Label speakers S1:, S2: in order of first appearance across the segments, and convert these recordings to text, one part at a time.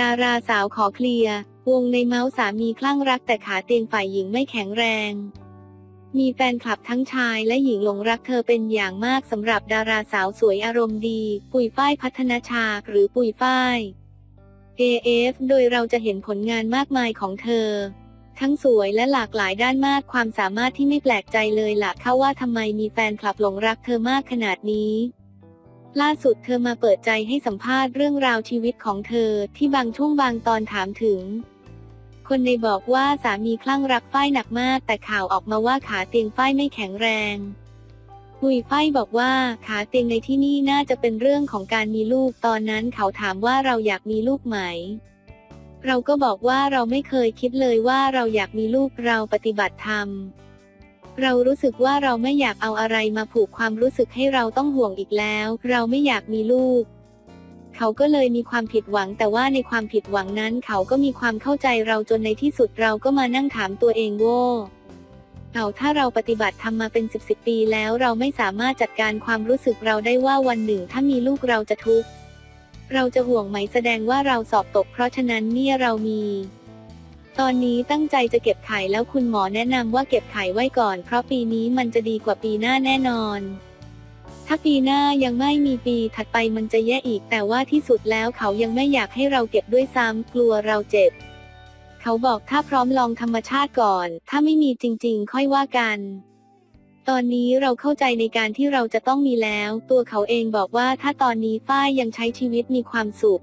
S1: ดาราสาวขอเคลียร์ วงในเมาส์สามีคลั่งรักแต่ขาเตียงฝ่ายหญิงไม่แข็งแรง มีแฟนคลับทั้งชายและหญิงหลงรักเธอเป็นอย่างมากสำหรับดาราสาวสวยอารมณ์ดี ปุยฝ้ายพัฒนาชาหรือปุยฝ้าย AF โดยเราจะเห็นผลงานมากมายของเธอ ทั้งสวยและหลากหลายด้านมากความสามารถที่ไม่แปลกใจเลยล่ะค่ะว่าทำไมมีแฟนคลับหลงรักเธอมากขนาดนี้ ล่าสุดเธอมาเปิดใจให้สัมภาษณ์เรื่องราวชีวิตของเธอที่บางช่วงบางตอนถามถึง คนในบอกว่าสามีคลั่งรักฝ้ายหนักมาก แต่ข่าวออกมาว่าขาเตียงฝ้ายไม่แข็งแรงปุยฝ้ายบอกว่าขาเตียงในที่นี่น่าจะเป็นเรื่องของการมีลูกตอนนั้นเขาถามว่าเราอยากมีลูกไหม เราก็บอกว่าเราไม่เคยคิดเลยว่าเราอยากมีลูกเราปฏิบัติธรรม เรารู้สึกว่าเราไม่อยากเอาอะไรมาผูกความรู้สึกให้เราต้องห่วงอีกแล้ว เราไม่อยากมีลูก เขาก็เลยมีความผิดหวัง แต่ว่าในความผิดหวังนั้นเขาก็มีความเข้าใจเราจนในที่สุดเราก็มานั่งถามตัวเองว่าเอาถ้าเราปฏิบัติทำมาเป็นสิบสิบปีแล้วเราไม่สามารถจัดการความรู้สึกเราได้ว่าวันหนึ่งถ้ามีลูกเราจะทุกข์เราจะห่วงไหมแสดงว่าเราสอบตกเพราะฉะนั้นเนี่ยเรามี ตอนนี้ตั้งใจจะเก็บไข่แล้วคุณหมอแนะนำว่าเก็บไข่ไว้ก่อน เพราะปีนี้มันจะดีกว่าปีหน้าแน่นอน ถ้าปีหน้ายังไม่มีปีถัดไปมันจะแย่อีก แต่ว่าที่สุดแล้วเขายังไม่อยากให้เราเก็บด้วยซ้ำกลัวเราเจ็บ เขาบอกถ้าพร้อมลองธรรมชาติก่อน ถ้าไม่มีจริง ๆ ค่อยว่ากัน ตอนนี้เราเข้าใจในการที่เราจะต้องมีแล้ว ตัวเขาเองบอกว่าถ้าตอนนี้ฝ้ายยังใช้ชีวิตมีความสุข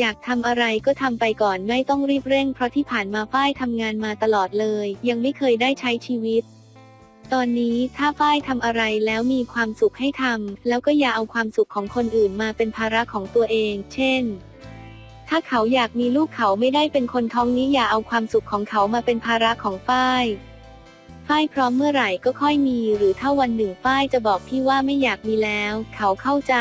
S1: อยากทำอะไรก็ทำไปก่อนไม่ต้องรีบเร่ง เพราะที่ผ่านมาฝ้ายทำงานมาตลอดเลย ยังไม่เคยได้ใช้ชีวิต ตอนนี้ถ้าฝ้ายทำอะไรแล้วมีความสุขให้ทำแล้วก็อย่าเอาความสุขของคนอื่นมาเป็นภาระของตัวเอง เช่น ถ้าเขาอยากมีลูกเขาไม่ได้เป็นคนท้องนี้อย่าเอาความสุขของเขามาเป็นภาระของฝ้ายฝ้ายพร้อมเมื่อไหร่ก็ค่อยมี หรือถ้าวันหนึ่งฝ้ายจะบอกพี่ว่าไม่อยากมีแล้ว เขาเข้าใจ